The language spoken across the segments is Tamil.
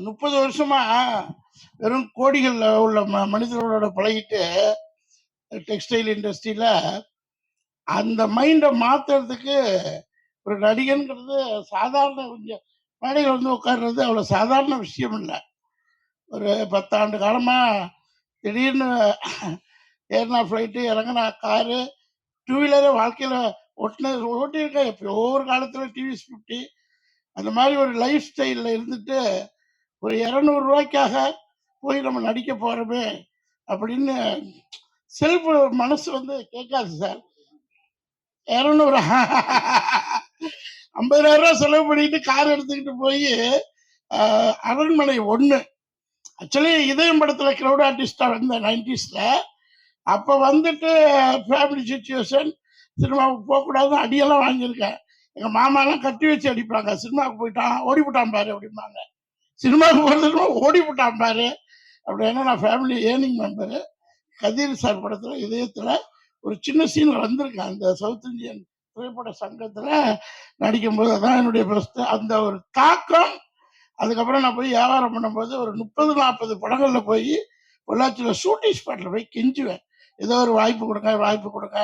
முப்பது வருஷமா வெறும் கோடிகள் உள்ள ம- மனிதர்களோட பழகிட்டு டெக்ஸ்டைல் இண்டஸ்ட்ரியில அந்த மைண்டை மாத்துறதுக்கு ஒரு நடிகன்கிறது சாதாரண கொஞ்சம் மேடையில் வந்து உட்கார்றது அவ்வளோ சாதாரண விஷயம் இல்லை. ஒரு பத்தாண்டு காலமாக திடீர்னு ஏறினா ஃப்ளைட்டு இறங்கினா காரு டூ வீலரை வாழ்க்கையில் ஓட்டின ஓட்டியிருக்கேன். எப்போ ஒவ்வொரு காலத்தில் டிவிஎஸ் ஃபிஃப்டி அந்த மாதிரி ஒரு லைஃப் ஸ்டைலில் இருந்துட்டு ஒரு இரநூறுவாய்க்காக போய் நம்ம நடிக்க போகிறோமே அப்படின்னு செல்ஃப் மனசு வந்து கேட்காது சார். இரநூறு ஐம்பதாயிரம் ரூபா செலவு பண்ணிட்டு கார் எடுத்துக்கிட்டு போய் அரண்மனை ஒன்று ஆக்சுவலி இதயம் படத்தில் க்ரௌட் ஆர்டிஸ்டாக வந்த நைன்டிஸில் அப்போ வந்துட்டு ஃபேமிலி சுச்சுவேஷன் சினிமாவுக்கு போகக்கூடாதுன்னு அடியெல்லாம் வாங்கியிருக்கேன். எங்கள் மாமாலாம் கட்டி வச்சு அடிப்பாங்க. சினிமாவுக்கு போயிட்டான் ஓடி போட்டான் பாரு அப்படிம்பாங்க. சினிமாவுக்கு போகிறதுக்கு ஓடி போட்டான் பாரு. அப்படின்னா நான் family earning member Kathir sir படத்தில் இதயத்தில் ஒரு சின்ன சீனில் வந்திருக்கேன். அந்த சவுத் இந்தியன் திரைப்பட சங்கத்தில் நடிக்கும்போது அதான் என்னுடைய ஃபஸ்ட்டு அந்த ஒரு தாக்கம் அதுக்கப்புறம் நான் போய் வியாபாரம் பண்ணும்போது ஒரு முப்பது நாற்பது படங்களில் போய் பொள்ளாச்சியில் ஷூட்டிங் ஸ்பாட்டில் போய் கெஞ்சுவேன். ஏதோ ஒரு வாய்ப்பு கொடுங்க வாய்ப்பு கொடுங்க.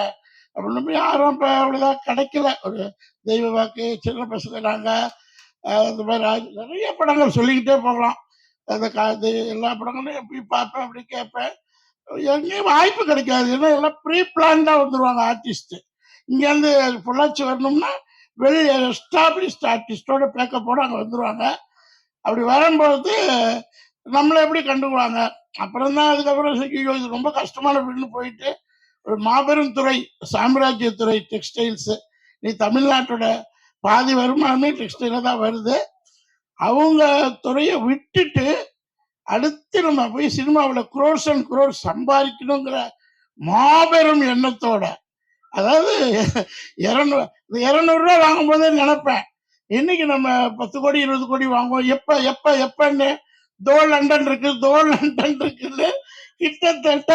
அப்படின்னு போய் யாரும் இப்போ அவ்வளோதான் கிடைக்கல. ஒரு தெய்வ வாக்கு சின்ன பசங்க நாங்கள் அந்த மாதிரி நிறைய படங்கள் சொல்லிக்கிட்டே போகலாம். அந்த காது எல்லா படங்களும் எப்படி பார்ப்பேன் அப்படி கேட்பேன். எங்கேயும் வாய்ப்பு கிடைக்காது. ஏன்னா எல்லாம் ப்ரீ பிளான்டாக வந்துடுவாங்க ஆர்டிஸ்ட்டு இங்கேருந்து பொள்ளாச்சி வரணும்னா வெளியே எஸ்டாப்ளிஷ்ட் ஆர்டிஸ்டோட பேக்கப்போட அங்கே வந்துடுவாங்க அப்படி வரும்போது நம்மளை எப்படி கண்டுக்குவாங்க? அப்புறம் தான் அதுக்கப்புறம் சரி, ஐயோ இது ரொம்ப கஷ்டமான வீடுன்னு போயிட்டு ஒரு மாபெரும் துறை சாம்ராஜ்ய துறை டெக்ஸ்டைல்ஸு நீ தமிழ்நாட்டோட பாதி வருமானமே டெக்ஸ்டைலில் தான் வருது. அவங்க துறையை விட்டுட்டு அடுத்து நம்ம போய் சினிமாவில் குரோர்ஸ் அண்ட் குரோர் சம்பாதிக்கணுங்கிற மாபெரும் எண்ணத்தோட. அதாவது இரநூறு இந்த இரநூறுவா வாங்கும்போதே நினைப்பேன். இன்னைக்கு நம்ம பத்து கோடி இருபது கோடி வாங்குவோம்? எப்ப எப்ப எப்பன்னு? தோ லண்டன் இருக்கு தோ லண்டன் இருக்குன்னு கிட்டத்தட்ட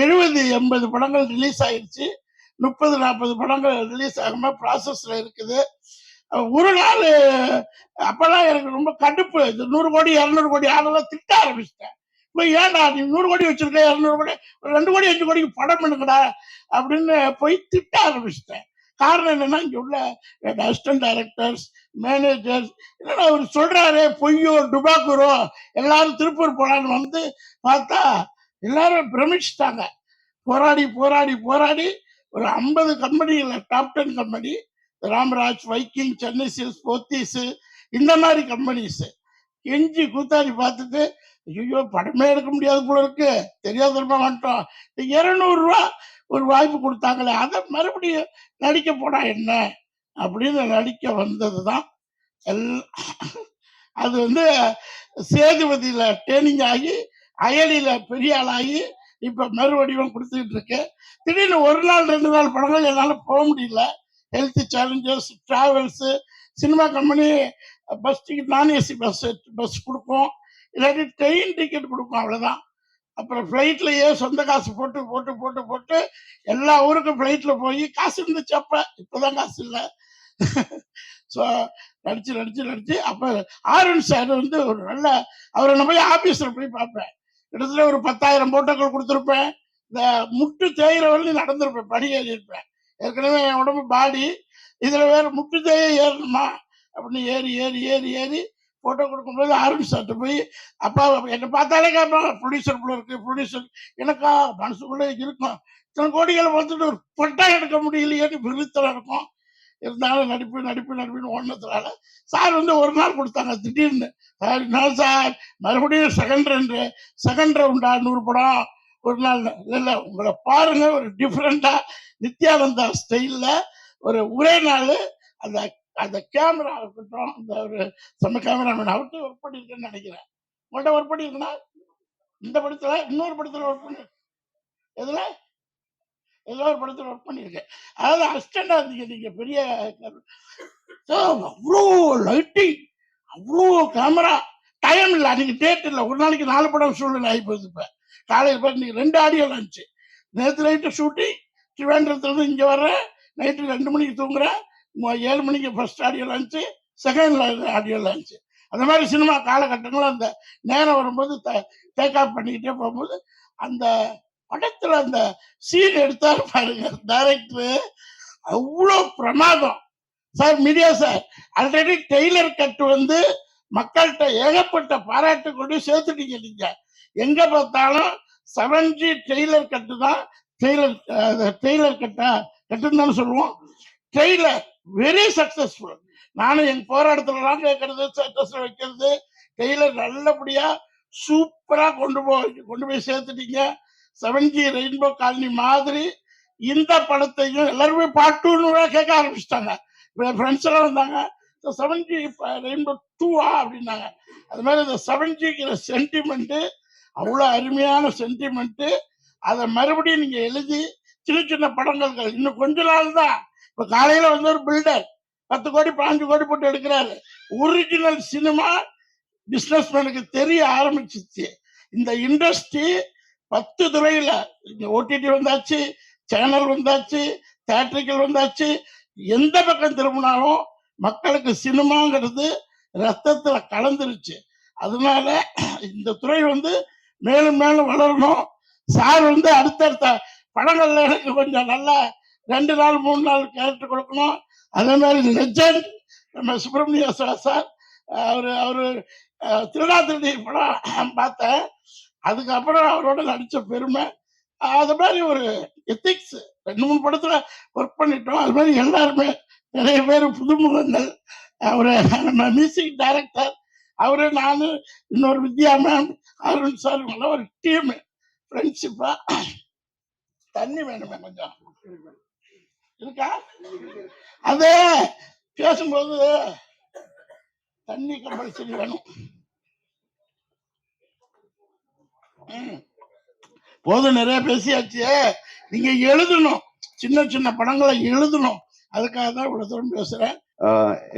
எழுபது எண்பது படங்கள் ரிலீஸ் ஆயிடுச்சு. முப்பது நாற்பது படங்கள் ரிலீஸ் ஆகாம ப்ராசஸ்ல இருக்குது. ஒரு நாள் அப்பெல்லாம் எனக்கு ரொம்ப கடுப்பு. இது நூறு கோடி இரநூறு கோடி ஆளெல்லாம் திட்ட ஆரம்பிச்சிட்டேன். இப்போ ஏன்டா நீ நூறு கோடி வச்சிருக்க இரநூறு கோடி ஒரு ரெண்டு கோடி அஞ்சு கோடிக்கு படம் பண்ணுங்கடா அப்படின்னு போய் திட்ட ஆரம்பிச்சிட்டேன். காரணம் என்னன்னா இங்கே உள்ள அசிஸ்டன்ட் டைரக்டர்ஸ் மேனேஜர்ஸ் என்னடா அவர் சொல்றாரு பொய்யோ டுபாக்குரோ எல்லாரும் திருப்பூர் போலான்னு வந்து பார்த்தா எல்லாரும் பிரமிச்சிட்டாங்க. போராடி போராடி போராடி ஒரு ஐம்பது கம்பெனியில் top ten company Ramraj Viking Chennai Silks Pothys இந்த மாதிரி கம்பெனிஸ் கெஞ்சி கூத்தாடி பார்த்துட்டு ஐயோ படமே எடுக்க முடியாது போல இருக்கு. தெரியாத தரமா வந்துட்டோம். இந்த ஒரு வாய்ப்பு கொடுத்தாங்களே அதை மறுபடியும் நடிக்க போனா என்ன? அப்படின்னு நடிக்க வந்தது தான் எல் அது வந்து சேதுபதியில் ட்ரைனிங் ஆகி அயலியில் பெரிய ஆளாகி இப்ப மறுவடிவம் கொடுத்துட்டு இருக்கு திடீர்னு ஒரு நாள் ரெண்டு நாள் படங்கள் என்னால போக முடியல. Health challenges travels cinema company bus ticket நான் ஏசி பஸ் பஸ் கொடுக்கும் இல்லாட்டி ட்ரெயின் டிக்கெட் கொடுக்கும் அவ்வளோதான் அப்புறம் ஃப்ளைட்லயே சொந்த காசு போட்டு போட்டு போட்டு போட்டு எல்லா ஊருக்கும் ஃப்ளைட்டில் போய் காசு இருந்துச்சு அப்போ. இப்போதான் காசு இல்லை. ஸோ நடிச்சு நடிச்சு நடிச்சு அப்போ ஆர்என் சார் வந்து ஒரு நல்ல அவரை நான் போய் ஆஃபீஸில் போய் பார்ப்பேன். கிட்டத்தட்ட ஒரு பத்தாயிரம் போட்டோக்கள் கொடுத்துருப்பேன். இந்த முட்டு தேயிற வரையும் நடந்திருப்பேன் படி ஏறியிருப்பேன் ஏற்கனவே என் உடம்பு பாடி இதில் வேற முட்டு தேய ஏறணுமா? அப்படின்னு ஏறி ஏறி ஏறி ஏறி ஃபோட்டோ கொடுக்கும்போது அருண் சார்ட்ட போய் அப்பா என்னை பார்த்தாலே கேட்பாங்க ப்ரொடியூசர் கூட இருக்கு ப்ரொடியூசர் எனக்கா மனசுக்குள்ளே இருக்கும். இத்தனை கோடிகளை வந்துட்டு ஒரு பொட்டா எடுக்க முடியலையேன்னு விருத்தம் இருக்கும். இருந்தாலும் நடிப்பு நடிப்பு நடிப்புன்னு ஒன்றதுனால சார் வந்து ஒரு நாள் கொடுத்தாங்க திடீர்னு. சார் என்ன சார்? மறுபடியும் செகண்ட் ரெண்டு செகண்ட் ரவுண்டா நூறு படம். ஒரு நாள் இல்லை இல்லை உங்களை பாருங்க ஒரு டிஃப்ரெண்டா நித்யானந்தா ஸ்டைலில் ஒரு ஒரே நாள் அந்த அந்த கேமரா இருக்கட்டும் அந்த ஒரு செம்ம கேமராமேன் அவர்கிட்ட ஒர்க் பண்ணியிருக்கேன்னு நினைக்கிறேன். உங்கள்கிட்ட ஒர்க் பண்ணியிருக்கேன்னா இந்த படத்தில் இன்னொரு படத்தில் ஒர்க் பண்ணி. எதில்? ஏதோ ஒரு படத்தில் ஒர்க் பண்ணியிருக்கேன். அதாவது அசிஸ்டண்டா இருந்தீங்க நீங்கள் பெரிய ஸோ அவ்வளோ லைட்டிங் அவ்வளோ கேமரா டைம் இல்லை அன்றைக்கி டேட் இல்லை. ஒரு நாளைக்கு நாலு படம் சூழ்நிலை ஆகி போகுது இப்போ. காலையில் போய் இன்னைக்கு ரெண்டு ஆடியோ இருந்துச்சு நேற்று நைட்டு ஷூட்டிங் திருவேண்டத்துலேருந்து இங்கே வர்றேன். நைட்டு ரெண்டு மணிக்கு தூங்குறேன். ஏழு மணிக்கு ஃபர்ஸ்ட் ஆடியோ இருந்துச்சு செகண்ட் ஆடியோ இருந்துச்சு அந்த மாதிரி சினிமா காலகட்டங்களும் அந்த நேரம் வரும்போது டேக் ஆஃப் பண்ணிக்கிட்டே போகும்போது அந்த படத்துல அந்த சீன் எடுத்தாரு பாருங்க டைரக்டர் அவ்வளோ பிரமாதம். Sir media sir already trailer cut வந்து மக்கள்கிட்ட ஏகப்பட்ட பாராட்டு கொண்டு சேர்த்துட்டீங்க நீங்க. எங்க பார்த்தாலும் செவன் ஜி டெய்லர் கட்டு தான் டெய்லர் டெய்லர் கட்டா கட்டுன்னு சொல்லுவோம். டெய்லர் வெரி சக்சஸ்ஃபுல் நானும் என் போராட்டத்துலலாம் கேட்கறது ஸ்டேட்டஸ்ல வைக்கிறது டெய்லர் நல்லபடியா சூப்பரா கொண்டு போய் கொண்டு போய் சேர்த்துட்டீங்க. செவன் ஜி ரெயின்போ காலனி மாதிரி இந்த படத்தையும் எல்லாருமே பாட்டுன்னு கேட்க ஆரம்பிச்சிட்டாங்க. ஃப்ரெண்ட்ஸ் எல்லாம் வந்தாங்க. செவன் ஜி ரெயின்போ டூவா அப்படின்னாங்க. அது மாதிரி இந்த செவன் ஜிங்கிற சென்டிமெண்ட்டு அவ்வளோ அருமையான சென்டிமெண்ட்டு அதை மறுபடியும் நீங்கள் எழுதி சின்ன சின்ன படங்கள் இன்னும் கொஞ்ச நாள் தான். இப்போ காலையில் வந்து ஒரு பில்டர் பத்து கோடி பாஞ்சு கோடி போட்டு எடுக்கிறாரு. ஒரிஜினல் சினிமா பிஸ்னஸ்மேனுக்கு தெரிய ஆரம்பிச்சிச்சு. இந்த இண்டஸ்ட்ரி பத்து துறையில ஓடிடி வந்தாச்சு சேனல் வந்தாச்சு தேட்டரிக்கல் வந்தாச்சு. எந்த பக்கம் திரும்பினாலும் மக்களுக்கு சினிமாங்கிறது ரத்தத்துல கலந்துருச்சு. அதனால இந்த துறை வந்து மேலும் மேலும் வளரணும். சார் வந்து அடுத்தடுத்த படங்கள்ல எனக்கு கொஞ்சம் நல்லா ரெண்டு நாள் மூணு நாள் கேரக்டர் கொடுக்கணும். அதே மாதிரி லெஜண்ட் நம்ம சுப்பிரமணிய சார் அவர் அவரு அவரு அஹ், திருடா திருடி படம் பார்த்தேன். அதுக்கப்புறம் அவரோட நடித்த பெருமை அது மாதிரி ஒரு எத்திக்ஸ் ரெண்டு மூணு படத்துல ஒர்க் பண்ணிட்டோம். அது மாதிரி எல்லாருமே நிறைய பேர் புதுமுகங்கள். அவரு நம்ம மியூசிக் டைரக்டர் அவரு நான் இன்னொரு வித்யா மேம் அருண் சார் இவங்கெல்லாம் ஒரு டீம் ஃப்ரெண்ட்ஷிப்பா தண்ணி வேணுமே கொஞ்சம். இருக்கா? அது பேசும்போது தண்ணி கம்பல்சரி வேணும் ம். போதும் நிறைய பேசியாச்சு நீங்க எழுதணும். சின்ன சின்ன படங்களை எழுதணும். அதுக்காக தான் இவ்வளவு தூரம் பேசுறேன்.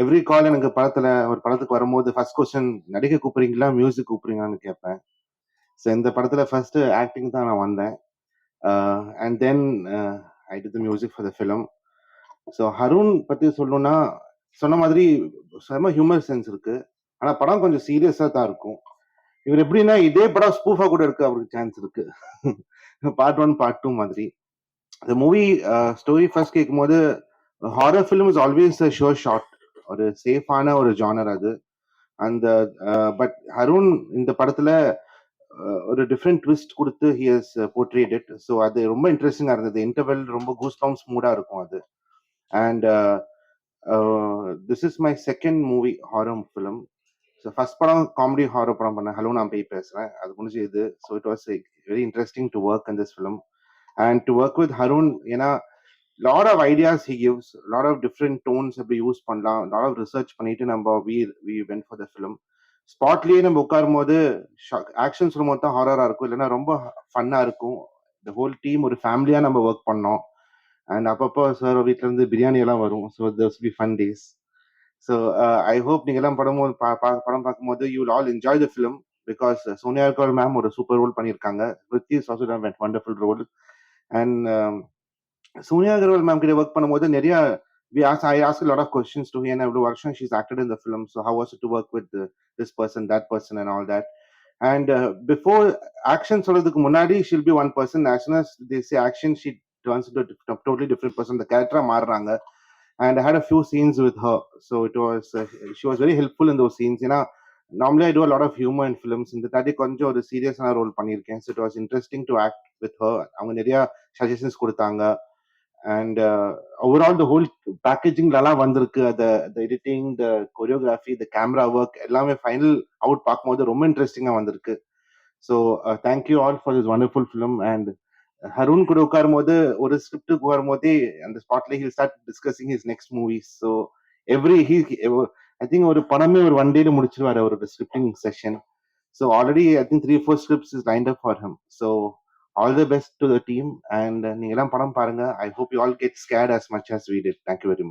எவ்ரி கால் எனக்கு படத்துல ஒரு படத்துக்கு வரும்போது ஃபர்ஸ்ட் கொஸ்டின் நடிக்க கூப்பிடுறீங்களா மியூசிக் கூப்பிடுறீங்களான்னு கேட்பேன். ஸோ இந்த படத்துல ஃபர்ஸ்ட் ஆக்டிங் தான் நான் வந்தேன். And then I did the music for the film so Harun பத்தி சொல்லணும்னா சொன்ன மாதிரி செம ஹியூமர் சென்ஸ் இருக்கு. ஆனா படம் கொஞ்சம் சீரியஸா தான் இருக்கும். இவர் எப்படின்னா இதே படம் ஸ்பூஃபா கூட இருக்கு அவருக்கு சான்ஸ் இருக்கு. பார்ட் ஒன் பார்ட் டூ மாதிரி. இந்த மூவி ஸ்டோரி ஃபர்ஸ்ட் கேட்கும்போது horror film is always a sure shot ஒரு சேஃபான ஒரு ஜானர் அது. அந்த பட் ஹருண் இந்த படத்துல uh, ஒரு டிஃப்ரெண்ட் ட்விஸ்ட் கொடுத்து he has portrayed it so அது ரொம்ப இன்ட்ரெஸ்டிங்காக இருந்தது. இன்டர்வெல் ரொம்ப கூஸ் பம்ப்ஸ் மூடாக இருக்கும் அது. And this is my second movie horror film so first படம் காமெடி ஹாரர் படம் பண்ணேன். ஹலோ நான் போய் பேசுகிறேன் அது முடிஞ்சு இது. So it was very interesting to work in this film and to work with Harun ஏன்னா lot of ideas he gives lot of different tones எப்படி யூஸ் பண்ணலாம் லாட் ஆஃப் ரிசர்ச் பண்ணிட்டு நம்ம we we went for the film ஸ்பாட்லேயே நம்ம உட்காரும் போது ஆக்ஷன் சொல்லும் போது தான் ஹாரராக இருக்கும். இல்லைன்னா ரொம்ப ஃபன்னாக இருக்கும். த ஹோல் டீம் ஒரு ஃபேமிலியாக நம்ம ஒர்க் பண்ணோம். அண்ட் அப்பப்போ சார் வீட்டிலேருந்து பிரியாணி எல்லாம் வரும். So thus be fun days so I hope நீங்க எல்லாம் படம் போது பா- பா- படம் பார்க்கும்போது you all enjoy the film because Sonia Agarwal ma'am ஒரு சூப்பர் ரோல் பண்ணியிருக்காங்க Riddhi also wonderful role and Sonia Agarwal ma'am கிட்ட ஒர்க் பண்ணும்போது நிறைய we asked I asked a lot of questions to her and every version she's acted in the film. So how was it to work with uh, this person, that person, and all that? And uh, before action சொல்றதுக்கு முன்னாடி she'll be one person. As soon as they say action, she turns into a diff- totally different person. The character மாறுறாங்க. And I had a few scenes with her. So it was uh, she was very helpful in those scenes. You know, normally I do a lot of humor in films. இந்த தாட்டி கொஞ்சம் ஒரு சீரியஸான ரோல் பண்ணியிருக்கேன். So it was interesting to act with her. அவங்க நிறைய சஜஷன்ஸ் கொடுத்தாங்க. and uh, overall the whole packaging லலாம் வந்திருக்கு the the editing the choreography the camera work எல்லாமே ஃபைனல் அவுட் பார்க்கும்போது ரொம்ப இன்ட்ரெஸ்டிங்கா வந்திருக்கு so thank you all for this wonderful film and Harun கூட உட்காரும் போது ஒரு ஸ்கிரிப்டுக்கு வரும்போதே அந்த ஸ்பாட்ல he'll start discussing his next movies so every he I think ஒரு படமே ஒரு ஒன் டேல முடிச்சிருவாரு அவரோட scripting session so already I think three four scripts is lined up for him so all the best to the team and நீங்க எல்லாம் படம் பாருங்க. I hope you all get scared as much as we did. Thank you very